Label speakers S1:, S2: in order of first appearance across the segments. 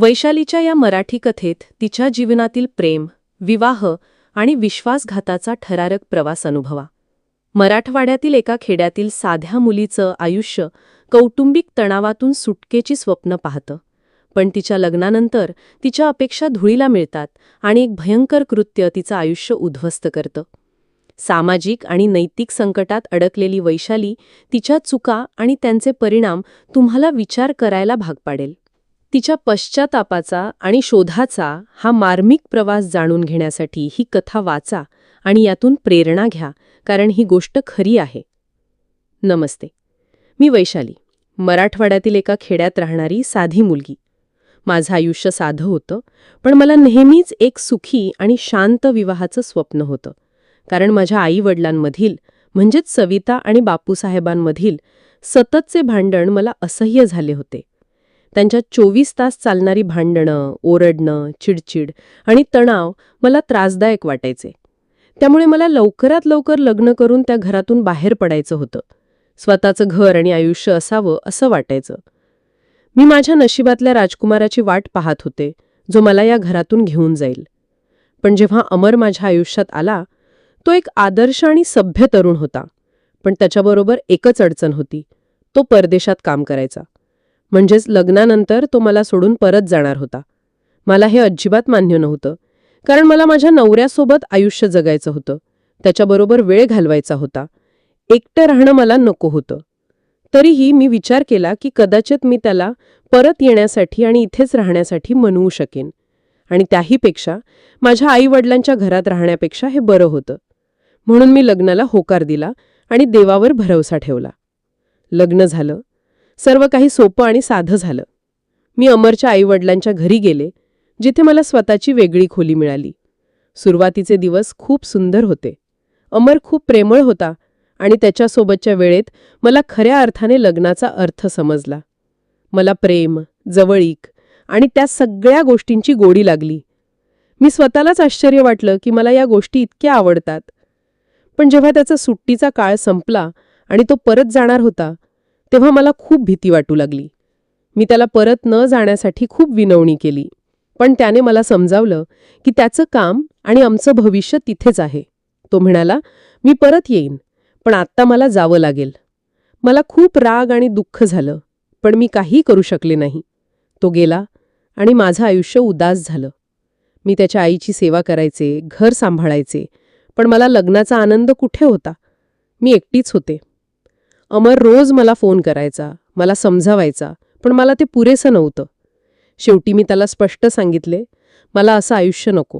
S1: वैशालीच्या या मराठी कथेत तिच्या जीवनातील प्रेम विवाह आणि विश्वासघाताचा ठरारक प्रवास अनुभवा. मराठवाड्यातील एका खेड्यातील साध्या मुलीचं आयुष्य कौटुंबिक तणावातून सुटकेची स्वप्न पाहतं. पण तिच्या लग्नानंतर तिच्या अपेक्षा धुळीला मिळतात आणि एक भयंकर कृत्य तिचं आयुष्य उद्ध्वस्त करतं. सामाजिक आणि नैतिक संकटात अडकलेली वैशाली तिच्या चुका आणि त्यांचे परिणाम तुम्हाला विचार करायला भाग पाडेल. तिच्या पश्चातापाचा आणि शोधाचा हा मार्मिक प्रवास जाणून घेण्यासाठी ही कथा वाचा आणि यातून प्रेरणा घ्या कारण ही गोष्ट खरी आहे. नमस्ते. मी वैशाली मराठवाड्यातील एका खेड्यात राहणारी साधी मुलगी. माझं आयुष्य साधं होतं पण मला नेहमीच एक सुखी आणि शांत विवाहाचं स्वप्न होतं. कारण माझ्या आईवडिलांमधील म्हणजेच सविता आणि बापूसाहेबांमधील सततचे भांडण मला असह्य झाले होते. त्यांच्या चोवीस तास चालणारी भांडणं ओरडणं चिडचिड आणि तणाव मला त्रासदायक वाटायचे. त्यामुळे मला लवकरात लवकर लग्न करून त्या घरातून बाहेर पडायचं होतं. स्वतःचं घर आणि आयुष्य असावं असं वाटायचं. मी माझ्या नशिबातल्या राजकुमाराची वाट पाहत होते जो मला या घरातून घेऊन जाईल. पण जेव्हा अमर माझ्या आयुष्यात आला तो एक आदर्श आणि सभ्य तरुण होता. पण त्याच्याबरोबर एकच अडचण होती. तो परदेशात काम करायचा. म्हणजेच लग्नानंतर तो मला सोडून परत जाणार होता. मला हे अजिबात मान्य नव्हतं कारण मला माझ्या नवऱ्यासोबत आयुष्य जगायचं होतं. त्याच्याबरोबर वेळ घालवायचा होता. एकटं राहणं मला नको होतं. तरीही मी विचार केला की कदाचित मी त्याला परत येण्यासाठी आणि इथेच राहण्यासाठी मनवू शकेन. आणि त्याहीपेक्षा माझ्या आईवडिलांच्या घरात राहण्यापेक्षा हे बरं होतं. म्हणून मी लग्नाला होकार दिला आणि देवावर भरवसा ठेवला. लग्न झालं. सर्व काही सोपं आणि साधं झालं. मी अमरच्या आईवडिलांच्या घरी गेले जिथे मला स्वतःची वेगळी खोली मिळाली. सुरुवातीचे दिवस खूप सुंदर होते. अमर खूप प्रेमळ होता आणि त्याच्यासोबतच्या वेळेत मला खऱ्या अर्थाने लग्नाचा अर्थ समजला. मला प्रेम जवळीक आणि त्या सगळ्या गोष्टींची गोडी लागली. मी स्वतःलाच आश्चर्य वाटलं की मला या गोष्टी इतक्या आवडतात. पण जेव्हा त्याचा सुट्टीचा काळ संपला आणि तो परत जाणार होता तेव्हा मला खूप भीती वाटू लागली. मी त्याला परत न जाण्यासाठी खूप विनवणी केली. पण त्याने मला समजावलं की त्याचं काम आणि आमचं भविष्य तिथेच आहे. तो म्हणाला मी परत येईन पण आत्ता मला जावं लागेल. मला खूप राग आणि दुःख झालं पण मी काही करू शकले नाही. तो गेला आणि माझं आयुष्य उदास झालं. मी त्याच्या आईची सेवा करायचे घर सांभाळायचे पण मला लग्नाचा आनंद कुठे होता? मी एकटीच होते. अमर रोज मला फोन करायचा मला समजावायचा पण मला ते पुरेसं नव्हतं. शेवटी मी त्याला स्पष्ट सांगितले मला असं आयुष्य नको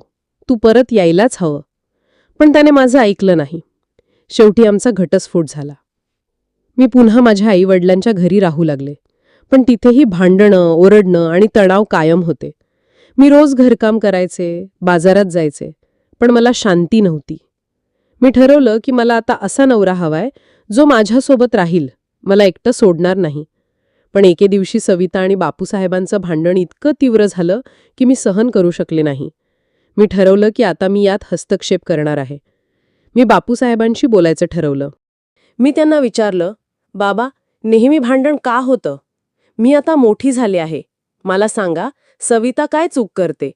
S1: तू परत यायलाच हवं. पण त्याने माझं ऐकलं नाही. शेवटी आमचा घटस्फोट झाला. मी पुन्हा माझ्या आईवडिलांच्या घरी राहू लागले पण तिथेही भांडणं ओरडणं आणि तणाव कायम होते. मी रोज घरकाम करायचे बाजारात जायचे पण मला शांती नव्हती. मी ठरवलं की मला आता असा नवरा हवाय जो माझ्यासोबत राहील मला एकटं सोडणार नाही. पण एके दिवशी सविता आणि बापूसाहेबांचं भांडण इतकं तीव्र झालं की मी सहन करू शकले नाही. मी ठरवलं की आता मी यात हस्तक्षेप करणार आहे. मी बापूसाहेबांशी बोलायचं ठरवलं. मी त्यांना विचारलं बाबा नेहमी भांडण का होतं? मी आता मोठी झाले आहे. मला सांगा सविता काय चूक करते?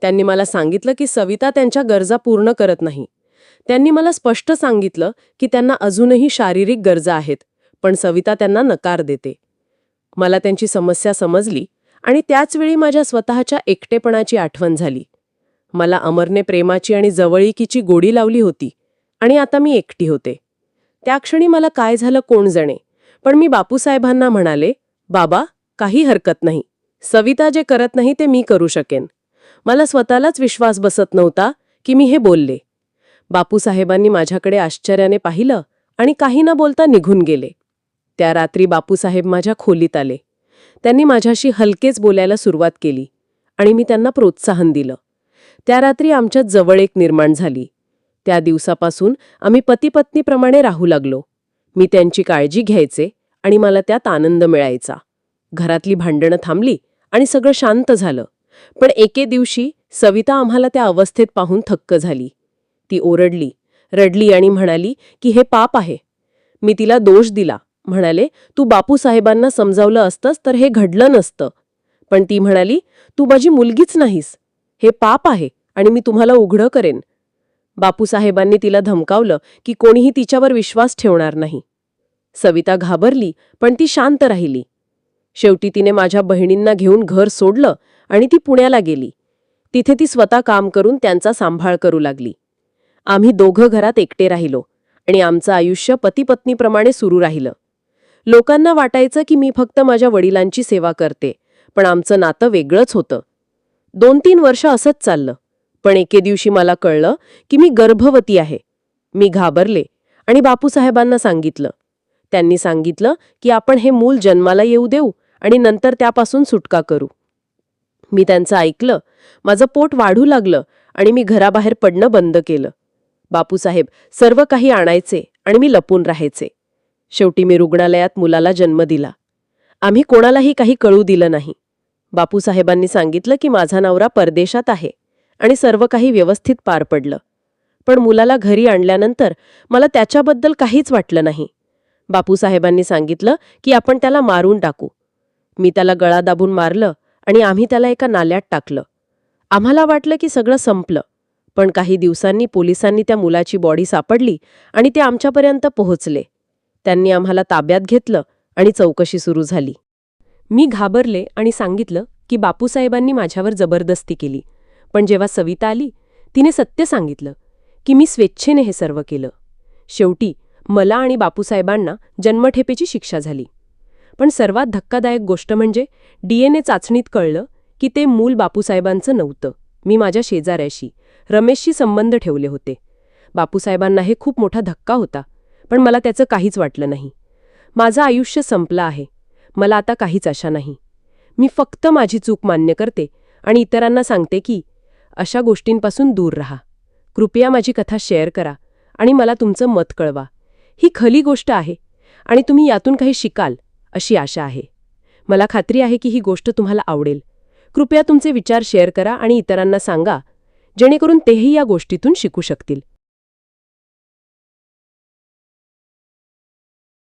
S1: त्यांनी मला सांगितलं की सविता त्यांच्या गरजा पूर्ण करत नाही. त्यांनी मला स्पष्ट सांगितलं की त्यांना अजूनही शारीरिक गरजा आहेत पण सविता त्यांना नकार देते. मला त्यांची समस्या समजली आणि त्याचवेळी माझ्या स्वतःच्या एकटेपणाची आठवण झाली. मला अमरने प्रेमाची आणि जवळीकीची गोडी लावली होती आणि आता मी एकटी होते. त्या क्षणी मला काय झालं कोण जणे पण मी बापूसाहेबांना म्हणाले बाबा काही हरकत नाही. सविता जे करत नाही ते मी करू शकेन. मला स्वतःलाच विश्वास बसत नव्हता की मी हे बोलले. बापूसाहेबांनी माझ्याकडे आश्चर्याने पाहिलं आणि काही न बोलता निघून गेले. त्या रात्री बापूसाहेब माझ्या खोलीत आले. त्यांनी माझ्याशी हलकेच बोलायला सुरुवात केली आणि मी त्यांना प्रोत्साहन दिलं. त्या रात्री आमच्यात जवळ एक निर्माण झाली. त्या दिवसापासून आम्ही पतीपत्नीप्रमाणे राहू लागलो. मी त्यांची काळजी घ्यायचे आणि मला त्यात आनंद मिळायचा. घरातली भांडणं थांबली आणि सगळं शांत झालं. पण एके दिवशी सविता आम्हाला त्या अवस्थेत पाहून थक्क झाली. ती ओरडली. रडली आणि म्हणाली की हे पाप आहे. मी तिला दोष दिला. म्हणाले तू बापूसाहेबांना समजावलं असतंस तर हे घडलं नसतं. पण ती म्हणाली तू माझी मुलगीच नाहीस. हे पाप आहे आणि मी तुम्हाला उघडं करेन. बापूसाहेबांनी तिला धमकावलं की कोणीही तिच्यावर विश्वास ठेवणार नाही. सविता घाबरली पण ती शांत राहिली. शेवटी तिने माझ्या बहिणींना घेऊन घर सोडलं आणि ती पुण्याला गेली. तिथे ती स्वतः काम करून त्यांचा सांभाळ करू लागली. आम्ही दोघं घरात एकटे राहिलो आणि आमचं आयुष्य पतीपत्नीप्रमाणे सुरू राहिलं. लोकांना वाटायचं की मी फक्त माझ्या वडिलांची सेवा करते पण आमचं नातं वेगळंच होतं. दोन तीन वर्ष असंच चाललं पण एके दिवशी मला कळलं की मी गर्भवती आहे. मी घाबरले आणि बापूसाहेबांना सांगितलं. त्यांनी सांगितलं की आपण हे मूल जन्माला येऊ देऊ आणि नंतर त्यापासून सुटका करू. मी त्यांचं ऐकलं माझं पोट वाढू लागलं आणि मी घराबाहेर पडणं बंद केलं. बापूसाहेब सर्व काही आणायचे आणि मी लपून राहायचे. शेवटी मी रुग्णालयात मुलाला जन्म दिला. आम्ही कोणालाही काही कळू दिलं नाही. बापूसाहेबांनी सांगितलं की माझा नवरा परदेशात आहे आणि सर्व काही व्यवस्थित पार पडलं. पण मुलाला घरी आणल्यानंतर मला त्याच्याबद्दल काहीच वाटलं नाही. बापूसाहेबांनी सांगितलं की आपण त्याला मारून टाकू. मी त्याला गळा दाबून मारलं आणि आम्ही त्याला एका नाल्यात टाकलं. आम्हाला वाटलं की सगळं संपलं. पण काही दिवसांनी पोलिसांनी त्या मुलाची बॉडी सापडली आणि ते आमच्यापर्यंत पोहोचले. त्यांनी आम्हाला ताब्यात घेतलं आणि चौकशी सुरू झाली. मी घाबरले आणि सांगितलं की बापूसाहेबांनी माझ्यावर जबरदस्ती केली. पण जेव्हा सविता आली तिने सत्य सांगितलं की मी स्वेच्छेने हे सर्व केलं. शेवटी मला आणि बापूसाहेबांना जन्मठेपेची शिक्षा झाली. पण सर्वात धक्कादायक गोष्ट म्हणजे डीएनए चाचणीत कळलं की ते मूल बापूसाहेबांचं नव्हतं. मी माझ्या शेजाऱ्याशी रमेशशी संबंध ठेवले होते. बापूसाहेबांना हे खूप मोठा धक्का होता पण मला त्याचं काहीच वाटलं नाही. माझं आयुष्य संपलं आहे. मला आता काहीच आशा नाही. मी फक्त माझी चूक मान्य करते आणि इतरांना सांगते की अशा गोष्टींपासून दूर राहा. कृपया माझी कथा शेअर करा आणि मला तुमचं मत कळवा. ही खली गोष्ट आहे आणि तुम्ही यातून काही शिकाल अशी आशा आहे. मला खात्री आहे की ही गोष्ट तुम्हाला आवडेल. कृपया तुमचे विचार शेअर करा आणि इतरांना सांगा जेणेकरून तेही या गोष्टीतून शिकू शकतील.